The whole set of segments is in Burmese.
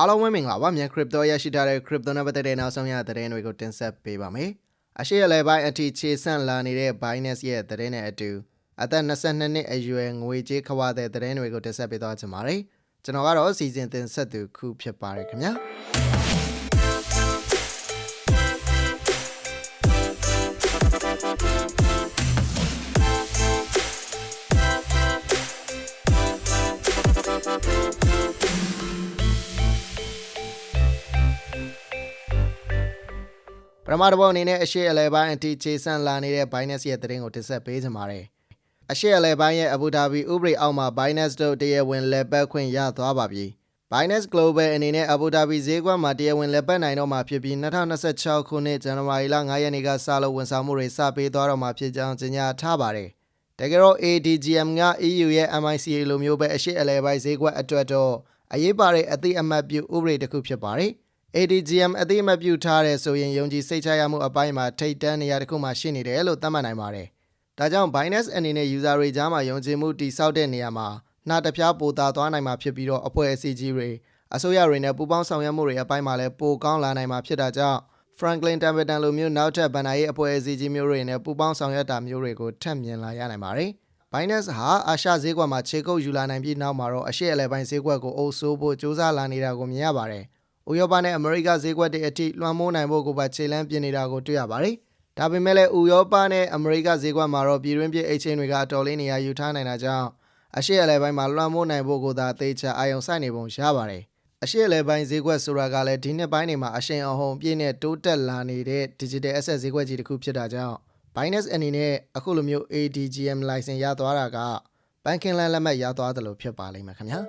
အားလုံးပဲမင်္ဂလာပါမြန် crypto ရရှိထားတဲ့ crypto နဲ့ပတ်သက်တဲ့နောက်ဆုံးရသတင်းတွေကိုတင်ဆက်ပေးပါမယ်အရှိအလဲပိုင်းအထိခြေဆန့်လာနေတဲ့ Binance ရဲ့သတင်းနဲ့အတူအသက်22နှစ်အရွယ်ငွေကြေးခဝတဲ့သတင်းတွေကိုတင်ဆက်ပေးသွားချင်ပါတယ်ကျွန်တော်ကတော့စီစဉ်တင်ဆက်သူခုဖြစ်ပါတယ်ခင်ဗျာ ပထမတစ်ပုတ်အနေနဲ့အရှိအလဲပိုင်းအထိခြေဆန့်လာနေတဲ့ Binance ရဲ့သတင်းကိုတင်ဆက်ပေးချင်ပါတယ်။အရှိအလဲပိုင်းရဲ့အဘူဒါဘီဥပဒေအောက်မှာ Binance တို့တရားဝင်လက်ပတ်ခွင့်ရသွားပါပြီ။ Binance Global အနေနဲ့အဘူဒါဘီဈေးကွက်မှာတရားဝင်လက်ပတ်နိုင်တော့မှာဖြစ်ပြီး2026ခုနှစ်ဇန်နဝါရီလ9ရက်နေ့ကစလို့ဝန်ဆောင်မှုတွေစပေးသွားတော့မှာဖြစ်ကြောင်းကြေညာထားပါတယ်။တကယ်တော့ ADGM က EU ရဲ့ MICA လိုမျိုးပဲအရှိအလဲပိုင်းဈေးကွက်အတွက်တော့အရေးပါတဲ့အသိအမှတ်ပြုဥပဒေတစ်ခုဖြစ်ပါတယ်။ ADGM အသိအမှတ်ပြုထားတဲ့ဆိုရင်ယုံကြည်စိတ်ချရမှုအပိုင်းမှာထိတ်တန်းနေရာတစ်ခုမှာရှိနေတယ်လို့သတ်မှတ်နိုင်ပါတယ်။ဒါကြောင့် Binance အနေနဲ့ user တွေကြားမှာယုံကြည်မှုတည်ဆောက်တဲ့နေရာမှာနှာတစ်ပြားပိုသာသွားနိုင်မှာဖြစ်ပြီးတော့အဖွဲ့အစည်းကြီးတွေအစိုးရတွေနဲ့ပူးပေါင်းဆောင်ရွက်မှုတွေအပိုင်းမှာလည်းပိုကောင်းလာနိုင်မှာဖြစ်တာကြောင့် Franklin Templeton လိုမျိုးနောက်ထပ်ဗန်နာရေးအဖွဲ့အစည်းကြီးမျိုးတွေနဲ့ပူးပေါင်းဆောင်ရွက်တာမျိုးတွေကိုထပ်မြင်လာရနိုင်ပါတယ်။ Binance ဟာအာရှဈေးကွက်မှာခြေကုပ်ယူလာနိုင်ပြီးနောက်မှာတော့အရှေ့အလယ်ပိုင်းဈေးကွက်ကိုအုပ်စိုးဖို့စူးစမ်းလာနေတာကိုမြင်ရပါတယ်။ ဥရောပနဲ့အမေရိကဈေးကွက်တွေအထိလွှမ်းမိုးနိုင်ဖို့ကိုပါခြေလှမ်းပြင်နေတာကိုတွေ့ရပါတယ်။ဒါပေမဲ့လည်းဥရောပနဲ့အမေရိကဈေးကွက်မှာတော့ပြည်တွင်းပြည် exchange တွေကအတော်လေးနေရာယူထားနိုင်တာကြောင့်အရှေ့အလယ်ပိုင်းမှာလွှမ်းမိုးနိုင်ဖို့ကိုသာသေချာအာရုံစိုက်နေပုံရပါတယ်။အရှေ့အလယ်ပိုင်းဈေးကွက်ဆိုတာကလည်းဒီနှစ်ပိုင်းတွေမှာအရှိန်အဟုန်ပြည့်နဲ့တိုးတက်လာနေတဲ့ digital asset ဈေးကွက်ကြီးတစ်ခုဖြစ်တာကြောင့် Binance အနေနဲ့အခုလိုမျိုး ADGM license ရသွားတာကဘန်ကင်လန်လက်မှတ်ရသွားတယ်လို့ဖြစ်ပါလိမ့်မယ်ခင်ဗျာ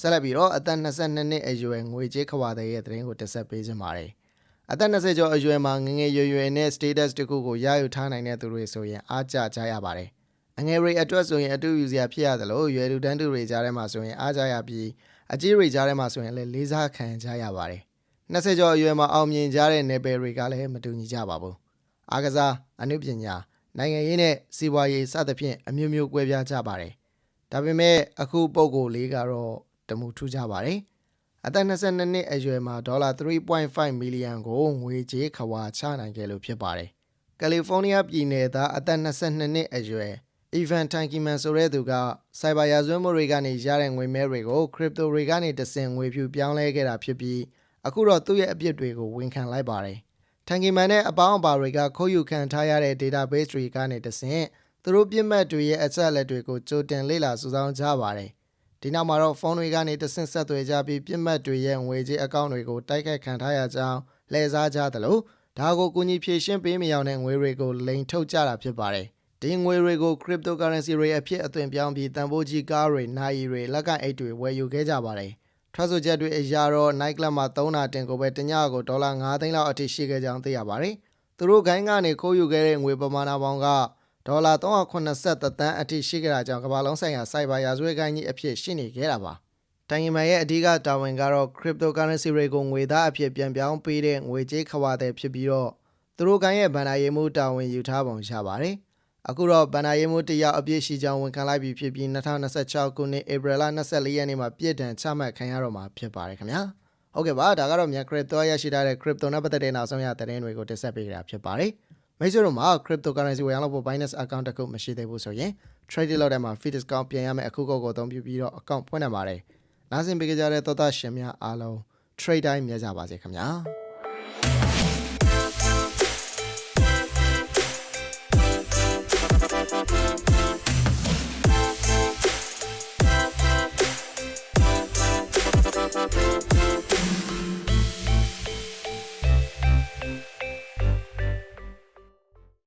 ဆက်လက်ပြီးတော့အသက်22နှစ်အရွယ်ငွေကြေးခွာတဲ့ရဲ့သတင်းကိုတက်ဆက်ပေးခြင်းပါတယ်အသက်20ကျော်အရွယ်မှာငငယ်ရွယ်ရွယ်နဲ့ status တစ်ခုကိုရယူထားနိုင်တဲ့သူတွေဆိုရင်အားကြကြရပါတယ်အငယ်တွေအတွက်ဆိုရင်အတူယူစရာဖြစ်ရတယ်လို့ရွယ်လူတန်းသူတွေကြားထဲမှာဆိုရင်အားကြရပြီးအကြီးတွေကြားထဲမှာဆိုရင်လည်းလေးစားခံကြရပါတယ်20ကျော်အရွယ်မှာအောင်မြင်ကြတဲ့နယ်ပယ်တွေကလည်းမတူညီကြပါဘူး။အားကစားအနုပညာနိုင်ငံရေးနဲ့စီးပွားရေးစသဖြင့်အမျိုးမျိုးကွဲပြားကြပါတယ်။ဒါပေမဲ့အခုပုံကိုလေးကတော့ တမှုထူးကြပါတယ်။အသက်22နှစ်အရွယ်မှာဒေါ်လာ3.5မီလီယံကိုငွေကြေးခဝါချနိုင်ခဲ့လို့ဖြစ်ပါတယ်။ကယ်လီဖိုးနီးယားပြည်နယ်သားအသက်22နှစ်အရွယ် Evan Tankiman ဆိုတဲ့သူကစိုက်ဘာရာဇဝတ်မှုတွေကနေရတဲ့ငွေမဲတွေကို crypto တွေကနေတဆင့်ငွေဖြူပြောင်းလဲခဲ့တာဖြစ်ပြီးအခုတော့သူ့ရဲ့အပြစ်တွေကိုဝန်ခံလိုက်ပါတယ်။ထန်ကီမန်နဲ့အပေါင်းအပါတွေကခိုးယူခံထားရတဲ့ database တွေကနေတဆင့်သူတို့ပြစ်မှတ်တွေရဲ့အချက်အလက်တွေကိုကြိုတင်လေ့လာစုဆောင်းကြပါတယ်။ ဒီနောက်မှာတော့ဖုန်းတွေကနေတဆင့်ဆက်သွယ်ကြပြီးပြစ်မှတ်တွေရဲ့ငွေကြေးအကောင့်တွေကိုတိုက်ခိုက်ခံထားရကြောင်းလှည့်စားကြသလိုဒါကိုကူညီဖြည့်ရှင်းပေးမရောတဲ့ငွေတွေကိုလိန်ထုတ်ကြတာဖြစ်ပါတယ်။ဒီငွေတွေကို cryptocurrency တွေအဖြစ်အသွင်ပြောင်းပြီးတန်ဖိုးကြီးကားတွေ၊နိုင်ရီတွေ၊လက်ကအိတ်တွေဝယ်ယူခဲ့ကြပါတယ်။ထွက်ဆိုချက်တွေအရာတော့ night club မှာ3နာတင်ကိုပဲတညကိုဒေါ်လာ9သိန်းလောက်အထိရှိခဲ့ကြောင်းသိရပါတယ်။သူတို့ဂိုင်းကနေခိုးယူခဲ့တဲ့ငွေပမာဏပေါင်းက ဒေါ်လာ383တန်းအထိရှိခဲ့တာကြောင့်ကမ္ဘာလုံးဆိုင်ရာစိုက်ဘာရာဇဝတ်ဂိုင်းကြီးအဖြစ်ရှိနေခဲ့တာပါ။တိုင်ရင်မန်ရဲ့အဓိကတာဝန်ကတော့ cryptocurrency တွေကိုငွေသားအဖြစ်ပြန်ပြောင်းပေးတဲ့ငွေကြေးခဝါတဲ့ဖြစ်ပြီးတော့သူတို့ဂိုင်းရဲ့ဗန်နာရေးမှုတာဝန်ယူထားပုံရပါတယ်။အခုတော့ဗန်နာရေးမှုတယောက်အပြည့်ရှိကြောင်းဝန်ခံလိုက်ပြီးဖြစ်ပြီး2026ခုနှစ်ဧပြီလ24ရက်နေ့မှာပြစ်ဒဏ်ချမှတ်ခံရတော့မှာဖြစ်ပါတယ်ခင်ဗျာ။ဟုတ်ကဲ့ပါဒါကတော့မြန် crypto ရရှိထားတဲ့ crypto နဲ့ပတ်သက်တဲ့နောက်ဆုံးရသတင်းတွေကိုတင်ဆက်ပေးကြတာဖြစ်ပါတယ်။ မိတ်ဆွေတို့မှာ cryptocurrency ဝယ်ရလို့ Binance account တစ်ခုမရှိသေးဘူးဆိုရင် trade လုပ်တဲ့မှာ fee discount ပြင်ရမယ့်အခုကောကိုအသုံးပြုပြီးတော့ account ဖွင့်နိုင်ပါတယ်။နားဆင်ပေးကြတဲ့သောသားရှင်များအားလုံး trade တိုင်းမြဲကြပါစေခင်ဗျာ။